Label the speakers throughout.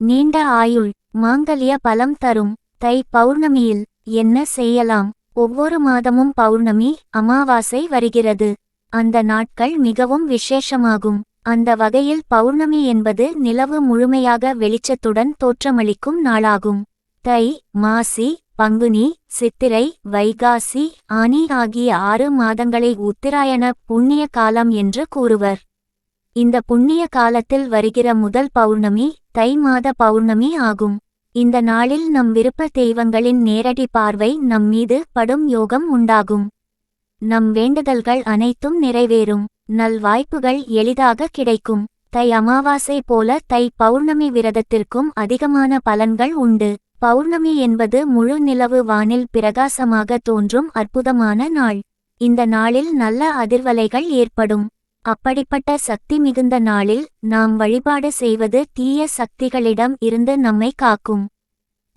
Speaker 1: நீண்ட ஆயுள் மாங்கல்ய பலம் தரும் தை பௌர்ணமியில் என்ன செய்யலாம்? ஒவ்வொரு மாதமும் பௌர்ணமி அமாவாசை வருகிறது. அந்த நாட்கள் மிகவும் விசேஷமாகும். அந்த வகையில் பௌர்ணமி என்பது நிலவு முழுமையாக வெளிச்சத்துடன் தோற்றமளிக்கும் நாளாகும். தை மாசி பங்குனி சித்திரை வைகாசி ஆனி ஆகிய ஆறு மாதங்களை உத்திராயண புண்ணிய காலம் என்று கூறுவர். இந்த புண்ணிய காலத்தில் வருகிற முதல் பௌர்ணமி தை மாத பௌர்ணமி ஆகும். இந்த நாளில் நம் விருப்ப தெய்வங்களின் நேரடி பார்வை நம் மீது படும் யோகம் உண்டாகும். நம் வேண்டுதல்கள் அனைத்தும் நிறைவேறும். நல் வாய்ப்புகள் எளிதாக கிடைக்கும். தை அமாவாசை போல தை பௌர்ணமி விரதத்திற்கும் அதிகமான பலன்கள் உண்டு. பௌர்ணமி என்பது முழு நிலவு வானில் பிரகாசமாக தோன்றும் அற்புதமான நாள். இந்த நாளில் நல்ல அதிர்வலைகள் ஏற்படும். அப்படிப்பட்ட சக்தி மிகுந்த நாளில் நாம் வழிபாடு செய்வது தீய சக்திகளிடம் இருந்து நம்மை காக்கும்.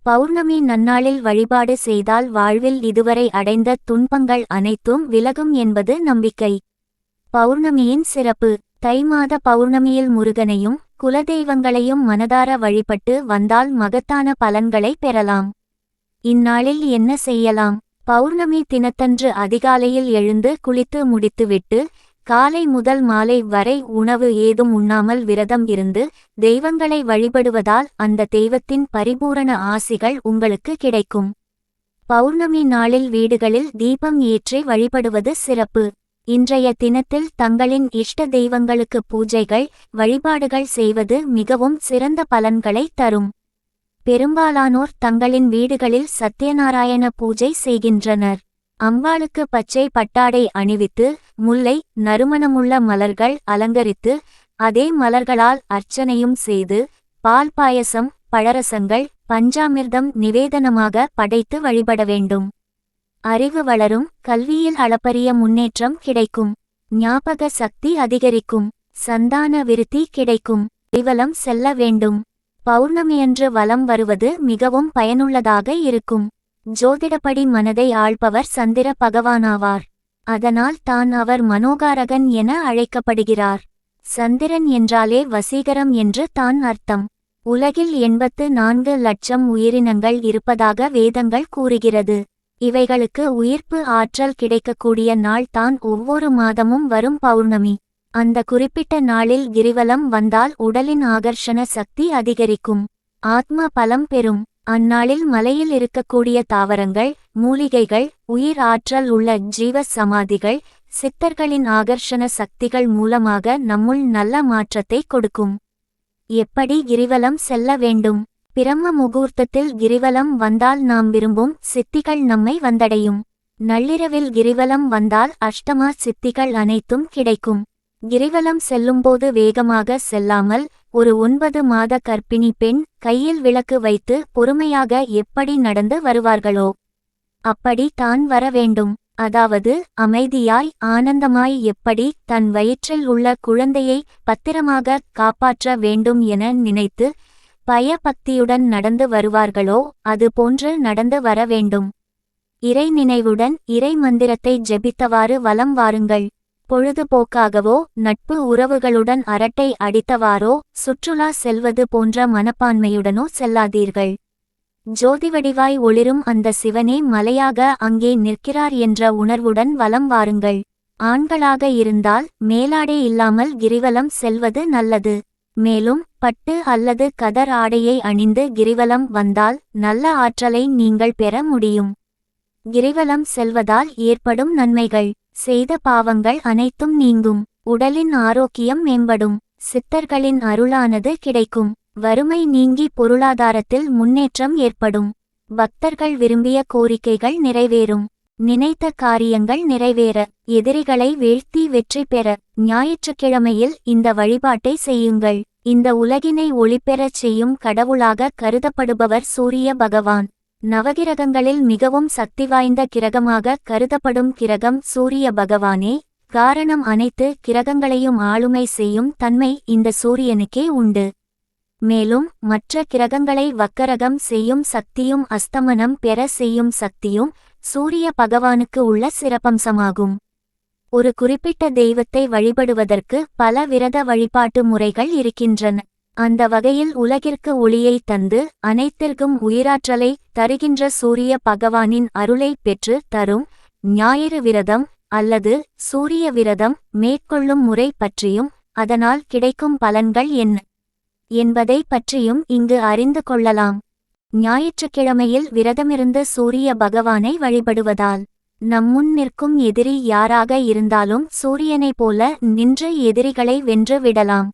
Speaker 1: பௌர்ணமி நன்னாளில் வழிபாடு செய்தால் வாழ்வில் இதுவரை அடைந்த துன்பங்கள் அனைத்தும் விலகும் என்பது நம்பிக்கை. பௌர்ணமியின் சிறப்பு. தை மாத பௌர்ணமியில் முருகனையும் குலதெய்வங்களையும் மனதார வழிபட்டு வந்தால் மகத்தான பலன்களை பெறலாம். இந்நாளில் என்ன செய்யலாம்? பௌர்ணமி தினத்தன்று அதிகாலையில் எழுந்து குளித்து முடித்துவிட்டு காலை முதல் மாலை வரை உணவு ஏதும் உண்ணாமல் விரதம் இருந்து தெய்வங்களை வழிபடுவதால் அந்த தெய்வத்தின் பரிபூரண ஆசிகள் உங்களுக்கு கிடைக்கும். பௌர்ணமி நாளில் வீடுகளில் தீபம் ஏற்றி வழிபடுவது சிறப்பு. இன்றைய தினத்தில் தங்களின் இஷ்ட தெய்வங்களுக்கு பூஜைகள் வழிபாடுகள் செய்வது மிகவும் சிறந்த பலன்களை தரும். பெரும்பாலானோர் தங்களின் வீடுகளில் சத்யநாராயண பூஜை செய்கின்றனர். அம்பாளுக்கு பச்சை பட்டாடை அணிவித்து முல்லை நறுமணமுள்ள மலர்கள் அலங்கரித்து அதே மலர்களால் அர்ச்சனையும் செய்து பால் பாயசம் பழரசங்கள் பஞ்சாமிர்தம் நிவேதனமாக படைத்து வழிபட வேண்டும். அறிவு வளரும் கல்வியில் அளப்பரிய முன்னேற்றம் கிடைக்கும். ஞாபக சக்தி அதிகரிக்கும். சந்தான விருத்தி கிடைக்கும். விவலம் செல்ல வேண்டும். பௌர்ணமியன்று வலம் வருவது மிகவும் பயனுள்ளதாக இருக்கும். ஜோதிடப்படி மனதை ஆள்பவர் சந்திர பகவானாவார். அதனால் தான் அவர் மனோகாரகன் என அழைக்கப்படுகிறார். சந்திரன் என்றாலே வசீகரம் என்று தான் அர்த்தம். உலகில் எண்பத்து நான்கு லட்சம் உயிரினங்கள் இருப்பதாக வேதங்கள் கூறுகிறது. இவைகளுக்கு உயிர்ப்பு ஆற்றல் கிடைக்கக்கூடிய நாள் தான் ஒவ்வொரு மாதமும் வரும் பௌர்ணமி. அந்த குறிப்பிட்ட நாளில் கிரிவலம் வந்தால் உடலின் ஆகர்ஷண சக்தி அதிகரிக்கும். ஆத்ம பலம் பெறும். அந்நாளில் மலையில் இருக்கக்கூடிய தாவரங்கள் மூலிகைகள் உயிர் ஆற்றல் உள்ள ஜீவ சமாதிகள் சித்தர்களின் ஆகர்ஷண சக்திகள் மூலமாக நம்முள் நல்ல மாற்றத்தை கொடுக்கும். எப்படி கிரிவலம் செல்ல வேண்டும்? பிரம்ம முகூர்த்தத்தில் கிரிவலம் வந்தால் நாம் விரும்பும் சித்திகள் நம்மை வந்தடையும். நள்ளிரவில் கிரிவலம் வந்தால் அஷ்டமா சித்திகள் அனைத்தும் கிடைக்கும். கிரிவலம் செல்லும்போது வேகமாக செல்லாமல் ஒரு ஒன்பது மாத கர்ப்பிணி பெண் கையில் விளக்கு வைத்து பொறுமையாக எப்படி நடந்து வருவார்களோ அப்படி தான் வர வேண்டும். அதாவது அமைதியாய் ஆனந்தமாய் எப்படி தன் வயிற்றில் உள்ள குழந்தையை பத்திரமாக காப்பாற்ற வேண்டும் என நினைத்து பயபக்தியுடன் நடந்து வருவார்களோ அதுபோன்று நடந்து வர வேண்டும். இறை நினைவுடன் இறை மந்திரத்தை ஜெபித்தவாறு வலம் வாருங்கள். பொழுதுபோக்காகவோ நட்பு உறவுகளுடன் அரட்டை அடித்தவாறோ சுற்றுலா செல்வது போன்ற மனப்பான்மையுடனோ செல்லாதீர்கள். ஜோதிவடிவாய் ஒளிரும் அந்த சிவனே மலையாக அங்கே நிற்கிறார் என்ற உணர்வுடன் வலம் வாருங்கள். ஆண்களாக இருந்தால் மேலாடை இல்லாமல் கிரிவலம் செல்வது நல்லது. மேலும் பட்டு அல்லது கதர் ஆடையை அணிந்து கிரிவலம் வந்தால் நல்ல ஆற்றலை நீங்கள் பெற முடியும். கிரிவலம் செல்வதால் ஏற்படும் நன்மைகள். செய்த பாவங்கள் அனைத்தும் நீங்கும். உடலின் ஆரோக்கியம் மேம்படும். சித்தர்களின் அருளானது கிடைக்கும். வறுமை நீங்கி பொருளாதாரத்தில் முன்னேற்றம் ஏற்படும். பக்தர்கள் விரும்பிய கோரிக்கைகள் நிறைவேறும். நினைத்த காரியங்கள் நிறைவேற. எதிரிகளை வீழ்த்தி வெற்றி பெற. ஞாயிற்றுக்கிழமையில் இந்த வழிபாட்டை செய்யுங்கள். இந்த உலகினை ஒளிபெறச் செய்யும் கடவுளாக கருதப்படுபவர் சூரிய பகவான். நவகிரகங்களில் மிகவும் சக்தி வாய்ந்த கிரகமாக கருதப்படும் கிரகம் சூரிய பகவானே காரணம் அனைத்து கிரகங்களையும் ஆளுமை செய்யும் தன்மை இந்த சூரியனுக்கே உண்டு. மேலும் மற்ற கிரகங்களை வக்கரகம் செய்யும் சக்தியும் அஸ்தமனம் பெற செய்யும் சக்தியும் சூரிய பகவானுக்கு உள்ள சிறப்பம்சமாகும். ஒரு குறிப்பிட்ட தெய்வத்தை வழிபடுவதற்கு பல விரத வழிபாட்டு முறைகள் இருக்கின்றன. அந்த வகையில் உலகிற்கு ஒளியை தந்து அனைத்திற்கும் உயிராற்றலை தருகின்ற சூரிய பகவானின் அருளை பெற்று தரும் ஞாயிறு விரதம் அல்லது சூரிய விரதம் மேற்கொள்ளும் முறை பற்றியும் அதனால் கிடைக்கும் பலன்கள் என்ன என்பதை பற்றியும் இங்கு அறிந்து கொள்ளலாம். ஞாயிற்றுக்கிழமையில் விரதமிருந்து சூரிய பகவானை வழிபடுவதால் நம் முன் நிற்கும் எதிரி யாராக இருந்தாலும் சூரியனைப் போல நின்று எதிரிகளை வென்று விடலாம்.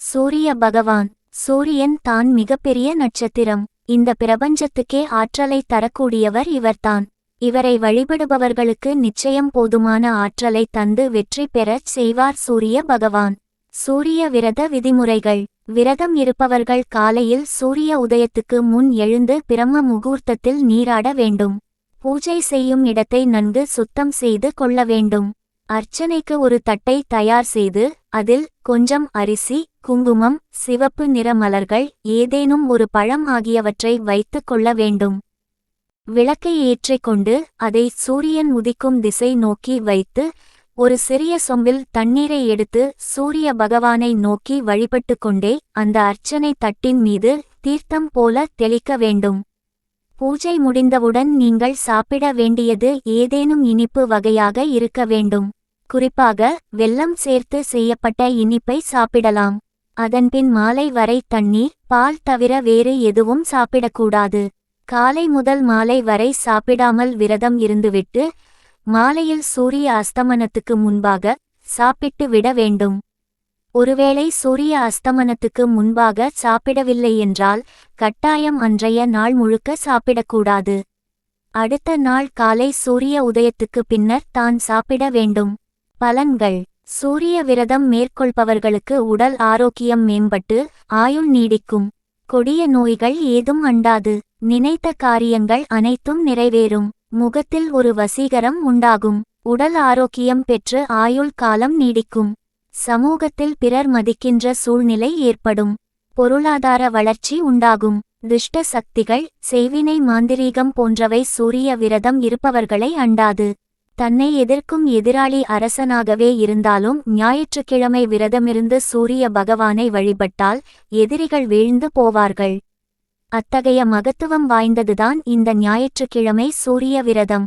Speaker 1: சூரிய பகவான் சூரியன் தான் மிகப்பெரிய நட்சத்திரம். இந்த பிரபஞ்சத்துக்கே ஆற்றலை தரக்கூடியவர் இவர்தான் இவரை வழிபடுபவர்களுக்கு நிச்சயம் போதுமான ஆற்றலை தந்து வெற்றி பெறச் செய்வார் சூரிய பகவான். சூரிய விரத விதிமுறைகள். விரதம் இருப்பவர்கள் காலையில் சூரிய உதயத்துக்கு முன் எழுந்து பிரம்ம முகூர்த்தத்தில் நீராட வேண்டும். பூஜை செய்யும் இடத்தை நன்கு சுத்தம் செய்து கொள்ள வேண்டும். அர்ச்சனைக்கு ஒரு தட்டை தயார் செய்து அதில் கொஞ்சம் அரிசி குங்குமம் சிவப்பு நிற மலர்கள் ஏதேனும் ஒரு பழம் ஆகியவற்றை வைத்துக் கொள்ள வேண்டும். விளக்கை ஏற்றிக்கொண்டு அதை சூரியன் உதிக்கும் திசை நோக்கி வைத்து ஒரு சிறிய சொம்பில் தண்ணீரை எடுத்து சூரிய பகவானை நோக்கி வழிபட்டு கொண்டே அந்த அர்ச்சனை தட்டின் மீது தீர்த்தம் போல தெளிக்க வேண்டும். பூஜை முடிந்தவுடன் நீங்கள் சாப்பிட வேண்டியது ஏதேனும் இனிப்பு வகையாக இருக்க வேண்டும். குறிப்பாக வெல்லம் சேர்த்து செய்யப்பட்ட இனிப்பை சாப்பிடலாம். அதன்பின் மாலை வரை தண்ணீர் பால் தவிர வேறு எதுவும் சாப்பிடக்கூடாது. காலை முதல் மாலை வரை சாப்பிடாமல் விரதம் இருந்துவிட்டு மாலையில் சூரிய அஸ்தமனத்துக்கு முன்பாக சாப்பிட்டு விட வேண்டும். ஒருவேளை சூரிய அஸ்தமனத்துக்கு முன்பாக சாப்பிடவில்லை என்றால் கட்டாயம் அன்றைய நாள் முழுக்க சாப்பிடக்கூடாது. அடுத்த நாள் காலை சூரிய உதயத்துக்கு பின்னர் தான் சாப்பிட வேண்டும். பலன்கள். சூரிய விரதம் மேற்கொள்பவர்களுக்கு உடல் ஆரோக்கியம் மேம்பட்டு ஆயுள் நீடிக்கும். கொடிய நோய்கள் ஏதும் அண்டாது. நினைத்த காரியங்கள் அனைத்தும் நிறைவேறும். முகத்தில் ஒரு வசீகரம் உண்டாகும். உடல் ஆரோக்கியம் பெற்று ஆயுள் காலம் நீடிக்கும். சமூகத்தில் பிறர் மதிக்கின்ற சூழ்நிலை ஏற்படும். பொருளாதார வளர்ச்சி உண்டாகும். துஷ்ட சக்திகள் செய்வினை மாந்திரீகம் போன்றவை சூரிய விரதம் இருப்பவர்களை அண்டாது. தன்னை எதிர்க்கும் எதிராளி அரசனாகவே இருந்தாலும் ஞாயிற்றுக்கிழமை விரதமிருந்து சூரிய பகவானை வழிபட்டால் எதிரிகள் வீழ்ந்து போவார்கள். அத்தகைய மகத்துவம் வாய்ந்ததுதான் இந்த ஞாயிற்றுக்கிழமை சூரிய விரதம்.